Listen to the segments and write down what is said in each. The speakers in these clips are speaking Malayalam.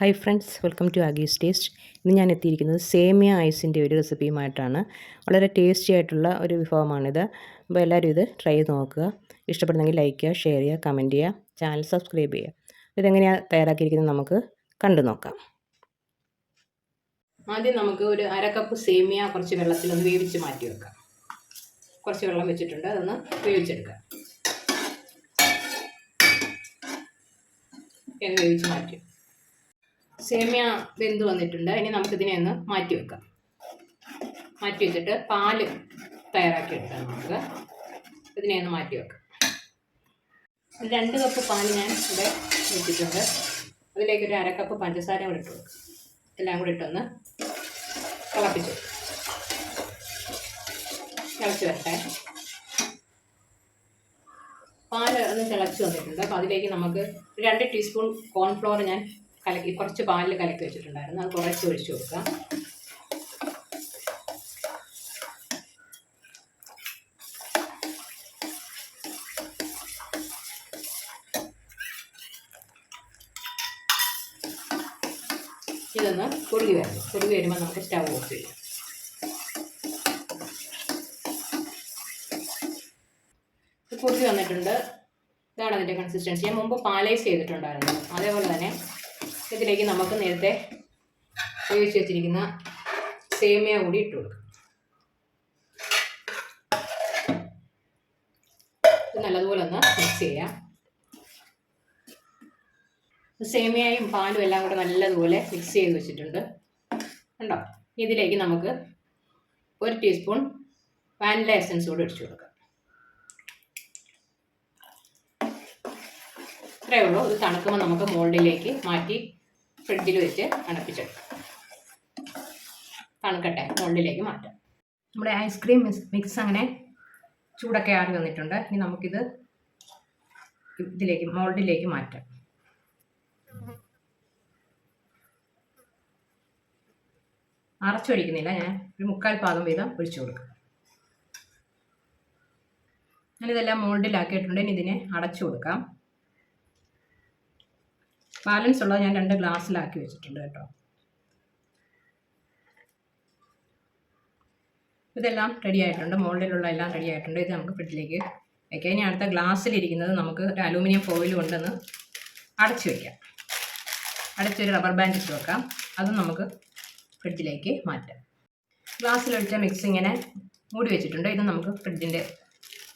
Hi friends welcome to Aagee's taste ഇന്ന് ഞാൻ എത്തിയിരിക്കുന്നത് സേമിയ ഐസിന്റെ ഒരു റെസിപ്പിയുമായിട്ടാണ്. വളരെ ടേസ്റ്റി ആയിട്ടുള്ള ഒരു വിഭവമാണിത്. അപ്പോൾ എല്ലാവരും ഇത് ട്രൈ ചെയ്ത് നോക്കുക. ഇഷ്ടപ്പെടുന്നെങ്കിൽ ലൈക്ക് ചെയ്യുക ഷെയർ ചെയ്യുക കമന്റ് ചെയ്യുക ചാനൽ സബ്സ്ക്രൈബ് ചെയ്യുക. ഇതെങ്ങനെയാണ് തയ്യാറാക്കിയിരിക്കുന്നത് നമുക്ക് കണ്ടു നോക്കാം. ആദ്യം നമുക്ക് ഒരു അര കപ്പ് സേമിയ കുറച്ച് വെള്ളത്തിൽ ഒന്ന് വേവിച്ച് മാറ്റി വെക്കാം. കുറച്ച് വെള്ളം വെച്ചിട്ടുണ്ട് അതൊന്ന് വേവിച്ചെടുക്കാം. വേവിച്ച് മാറ്റി സേമിയ വെന്ത് വന്നിട്ടുണ്ട്. ഇനി നമുക്കിതിനെ ഒന്ന് മാറ്റി വെക്കാം. മാറ്റി വെച്ചിട്ട് പാൽ തയ്യാറാക്കി എടുക്കാം നമുക്ക്. ഇതിനെ ഒന്ന് മാറ്റി വെക്കാം. രണ്ട് കപ്പ് പാൽ ഞാൻ ഇവിടെ വെച്ചിട്ടുണ്ട്. അതിലേക്ക് ഒരു അരക്കപ്പ് കപ്പ് പഞ്ചസാര കൂടെ ഇട്ട് വെക്കാം എല്ലാം കൂടി ഇട്ടൊന്ന് തിളപ്പിച്ചു തിളച്ച് വരട്ടെ. പാൽ ഒന്ന് തിളച്ച് വന്നിട്ടുണ്ട്. അപ്പോൾ അതിലേക്ക് നമുക്ക് രണ്ട് ടീസ്പൂൺ കോൺഫ്ലോർ ഞാൻ കലക്കി കുറച്ച് പാലിൽ കലക്കി വെച്ചിട്ടുണ്ടായിരുന്നു. അത് കുറച്ച് ഒഴിച്ചു കൊടുക്കാം. ഇതൊന്ന് കുറുകി വരും കുറുകി വരുമ്പോൾ നമുക്ക് സ്റ്റവ് ഓഫ് ചെയ്യാം. കുറുകി വന്നിട്ടുണ്ട്. ഇതാണ് അതിന്റെ കൺസിസ്റ്റൻസി ഞാൻ മുമ്പ് പാലൈസ് ചെയ്തിട്ടുണ്ടായിരുന്നു. അതേപോലെ തന്നെ ഇതിലേക്ക് നമുക്ക് നേരത്തെ വേവിച്ച് വെച്ചിരിക്കുന്ന സേമിയ കൂടി ഇട്ട് കൊടുക്കാം. നല്ലതുപോലെ ഒന്ന് മിക്സ് ചെയ്യാം. സേമിയയും പാലും എല്ലാം കൂടെ നല്ലതുപോലെ മിക്സ് ചെയ്ത് വെച്ചിട്ടുണ്ട്. കണ്ടോ? ഇതിലേക്ക് നമുക്ക് ഒരു ടീസ്പൂൺ വാനില എസൻസ് കൂടെ ഒഴിച്ചു കൊടുക്കാം. ഇത്രയേ ഉള്ളൂ. ഇത് തണുക്കുമ്പോൾ നമുക്ക് മോൾഡിലേക്ക് മാറ്റി ഫ്രിഡ്ജിൽ വെച്ച് അണപ്പിച്ചെടുക്കാം തണുക്കട്ടെ മുകളിലേക്ക് മാറ്റാം. നമ്മുടെ ഐസ്ക്രീം മിക്സ് അങ്ങനെ ചൂടൊക്കെ ആറി വന്നിട്ടുണ്ട്. ഇനി നമുക്കിത് ഇതിലേക്ക് മോൾഡിലേക്ക് മാറ്റാം. അറച്ചൊഴിക്കുന്നില്ല ഞാൻ. ഒരു മുക്കാൽ പാദം വീതം ഒഴിച്ചു കൊടുക്കാം. ഞാനിതെല്ലാം മോൾഡിലാക്കിയിട്ടുണ്ട്. ഇനി ഇതിനെ അടച്ചു കൊടുക്കാം. ബാലൻസ് ഉള്ളത് ഞാൻ രണ്ട് ഗ്ലാസ്സിലാക്കി വെച്ചിട്ടുണ്ട് കേട്ടോ. ഇതെല്ലാം റെഡി ആയിട്ടുണ്ട്. മോൾഡിലുള്ള എല്ലാം റെഡി ആയിട്ടുണ്ട്. ഇത് നമുക്ക് ഫ്രിഡ്ജിലേക്ക് വയ്ക്കാം ഇനി അടുത്ത ഗ്ലാസ്സിലിരിക്കുന്നത് നമുക്ക് ഒരു അലൂമിനിയം ഫോയിൽ കൊണ്ടൊന്ന് അടച്ചു വയ്ക്കാം അടച്ചൊരു റബ്ബർ ബാൻഡ് ഇട്ട് വെക്കാം. അതും നമുക്ക് ഫ്രിഡ്ജിലേക്ക് മാറ്റാം. ഗ്ലാസ്സിലൊഴിച്ച മിക്സ് ഇങ്ങനെ മൂടി വെച്ചിട്ടുണ്ട്. ഇത് നമുക്ക് ഫ്രിഡ്ജിന്റെ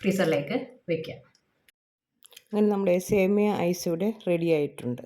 ഫ്രീസറിലേക്ക് വയ്ക്കാം അങ്ങനെ നമ്മുടെ സേമിയ ഐസ് ഇവിടെ റെഡി ആയിട്ടുണ്ട്.